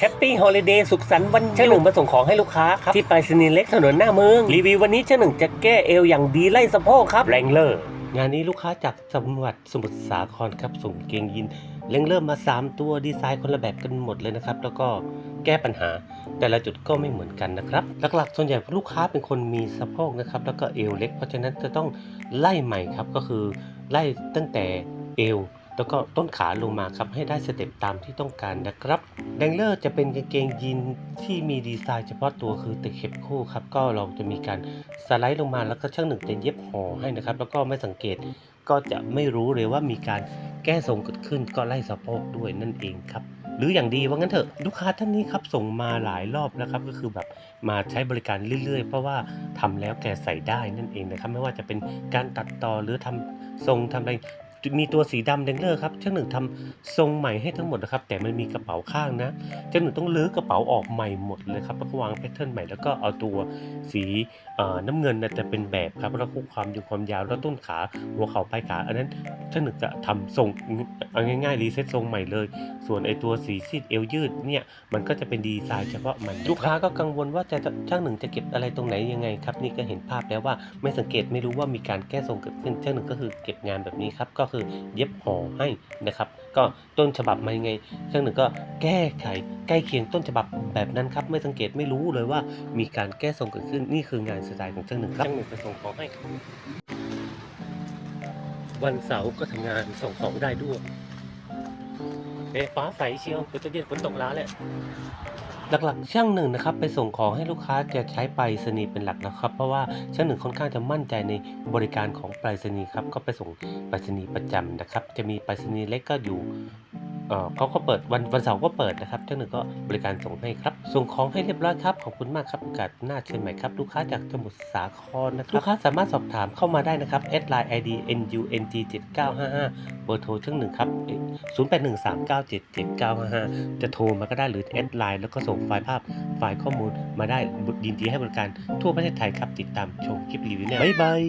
แฮปปี้ฮอลิเดย์สุขสันต์วันเช่หนึ่งมาส่งของให้ลูกค้าครับ ที่ไปรษณีย์เล็กถนนหน้าเมือง รีวิววันนี้เช่หนึ่งจะแก้เอวอย่างดีไล่สะโพกครับแรงเลอร์งานนี้ลูกค้าจากจังหวัดสมุทรสาครครับส่งเกงยีนเร่งเริ่มมา 3 ตัวดีไซน์คนละแบบกันหมดเลยนะครับ แล้วก็แก้ปัญหา แต่ละจุดก็ไม่เหมือนกันนะครับ หลักๆ ส่วนใหญ่ลูกค้าเป็นคนมีสะโพกนะครับแล้วก็เอวเล็ก เพราะฉะนั้นจะต้องไล่ใหม่ครับก็คือไล่ตั้งแต่เอว แล้วก็ต้นขาลงมาครับให้ได้สเต็ปตามที่ต้องการนะครับแดงเลอร์จะเป็นกางเกงยีนที่มีดีไซน์เฉพาะตัวคือตะเข็บคู่ครับก็เราจะมีการสไลด์ลงมาแล้วก็ช่างหนึ่งจะเย็บห่อให้นะครับ แล้วก็ไม่สังเกตก็จะไม่รู้เลยว่ามีการแก้ทรงเกิดขึ้นก็ไล่สะโพกด้วยนั่นเองครับหรืออย่างดีว่างั้นเถอะลูกค้าท่านนี้ครับส่งมาหลายรอบแล้วครับก็คือแบบมาใช้บริการเรื่อยๆ เพราะว่าทำแล้วแกใส่ได้นั่นเองนะครับไม่ว่าจะเป็นการตัดต่อหรือทำทรงทำอะไร มีตัวสีดำแดงเลอร์ครับเช่าหนึ่งทำทรงใหม่ให้ทั้งหมดนะครับ แต่มันมีกระเป๋าข้างนะเช่าหนึ่งต้องลื้อกระเป๋าออกใหม่หมดเลยครับแล้วก็วางแพทเทิร์นใหม่แล้วก็เอาตัวสีน้ำเงินนะจะเป็นแบบครับแล้วก็ความอยู่ความยาวแล้วต้นขาหัวเข่าปลายขาอันนั้นเช่าหนึ่งจะทำทรงเอาง่ายๆรีเซ็ตทรงใหม่เลย ส่วนไอตัวสีซีดเอวยืดเนี่ยมันก็จะเป็นดีไซน์เฉพาะมันลูกค้าก็กังวลว่าจะเช่าหนึ่งจะเก็บอะไรตรงไหนยังไงครับนี่ก็เห็นภาพแล้วว่าไม่สังเกตไม่รู้ว่ามีการแก้ทรงเกิดขึ้นเช่าหนึ่งก็คือเก็บงานแบบนี้ครับก็คือเย็บห่อให้นะครับ ก็ต้นฉบับมายังไงช่างหนึ่งก็แก้ไขใกล้เคียงต้นฉบับแบบนั้นครับ ไม่สังเกตไม่รู้เลยว่ามีการแก้ทรงเกิดขึ้นนี่คืองานสไตล์ของช่างหนึ่งครับช่างหนึ่งไปส่งของให้วันเสาร์ก็ทำงานส่งของได้ด้วย เอ๊ะฟ้าใสเชียวเดี๋ยวจะเย็นฝนตกแล้วแหละหลักๆ ช่างหนึ่งนะครับไปส่งของให้ลูกค้าจะใช้ไปรษณีย์เป็นหลักนะครับ เพราะว่าช่างหนึ่งค่อนข้างจะมั่นใจในบริการของไปรษณีย์ครับก็ไปส่งไปรษณีย์ประจำนะครับ จะมีไปรษณีย์เล็กก็อยู่ เขาก็เปิดวันวันเสาร์ก็เปิดนะครับช่าหนึ่งก็บริการส่งให้ครับ ส่งของให้เรียบร้อยครับ ขอบคุณมากครับโอกาสหน้าเชิญใหม่ครับ ลูกค้าจากสมุทรสาครนะครับ ลูกค้าสามารถสอบถามเข้ามาได้นะครับแอดไลน์ ID NUNG 7955เบอร์โทรช่าหนึ่งครับ0813977955 จะโทรมาก็ได้หรือแอดไลน์แล้วก็ส่งไฟล์ภาพไฟล์ข้อมูลมาได้ยินดีให้บริการทั่วประเทศไทยครับติดตามชมคลิปรีวิวเนี่ยบ๊ายบาย